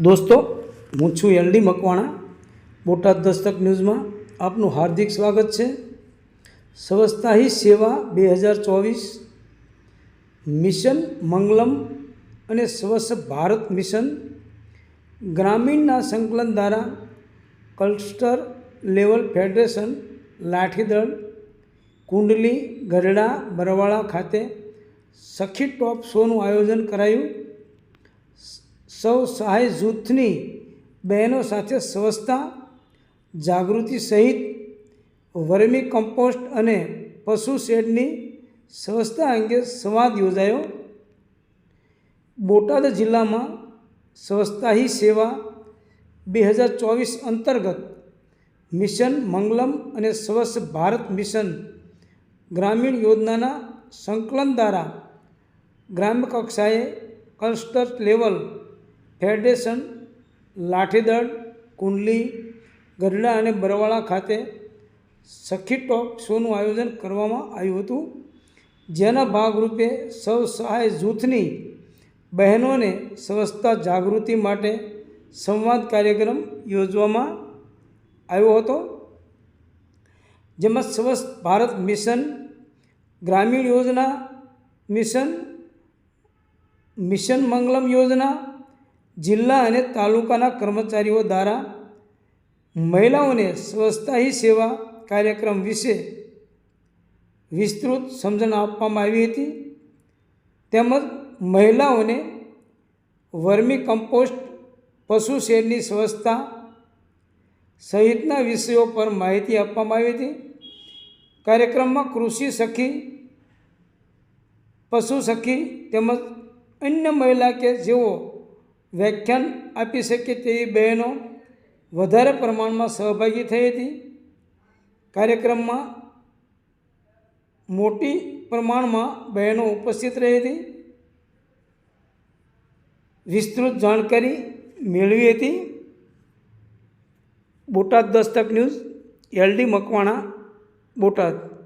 દોસ્તો, હું છું એલડી મકવાણા. બોટાદ દસ્તક ન્યૂઝમાં આપનું હાર્દિક સ્વાગત છે. સ્વસ્થાહી સેવા બે હજાર ચોવીસ. મિશન મંગલમ અને સ્વચ્છ ભારત મિશન. ગ્રામીણના સંકલન દ્વારા cluster level federation, Lathidal, Kundli Gadhada Barwala ખાતે સખી ટોપ શોનું આયોજન કરાયું. સૌ સહાય જૂથની બહેનો સાથે સ્વચ્છતા, જાગૃતિ સહિત વર્મી કમ્પોસ્ટ અને પશુ શેડની સ્વચ્છતા અંગે સંવાદ યોજાયો. બોટાદ જિલ્લામાં સ્વચ્છતા હી સેવા બે હજાર ચોવીસ અંતર્ગત મિશન મંગલમ અને સ્વચ્છ ભારત મિશન ગ્રામીણ યોજનાના સંકલન દ્વારા ગ્રામ્ય કક્ષાએ cluster level federation, Lathidal, Kundli, Gadhada અને બરવાળા ખાતે સખી ટોક શોનું આયોજન કરવામાં આવ્યું હતું, જેના ભાગરૂપે સૌ સહાય જૂથની બહેનોને સ્વચ્છતા જાગૃતિ માટે સંવાદ કાર્યક્રમ યોજવામાં આવ્યો હતો, જેમાં સ્વસ્થ ભારત મિશન, ગ્રામીણ યોજના મિશન મિશન મંગલમ યોજના જિલ્લા અને તાલુકાના કર્મચારીઓ દ્વારા મહિલાઓને સ્વચ્છતા સેવા કાર્યક્રમ વિશે વિસ્તૃત સમજણ આપવામાં આવી હતી. તેમજ મહિલાઓને વર્મી કમ્પોસ્ટ પશુ શેડની સ્વચ્છતા સહિતના વિષયો પર માહિતી આપવામાં આવી હતી. કાર્યક્રમમાં કૃષિ સખી, પશુ સખી તેમજ અન્ય મહિલા કે જેઓ વ્યાખ્યાન આપી શકે તેવી બહેનો વધારે પ્રમાણમાં સહભાગી થઈ હતી. કાર્યક્રમમાં મોટી પ્રમાણમાં બહેનો ઉપસ્થિત રહી હતી. વિસ્તૃત જાણકારી મેળવી હતી. Botad Dastak news, LD Makwana, Botad.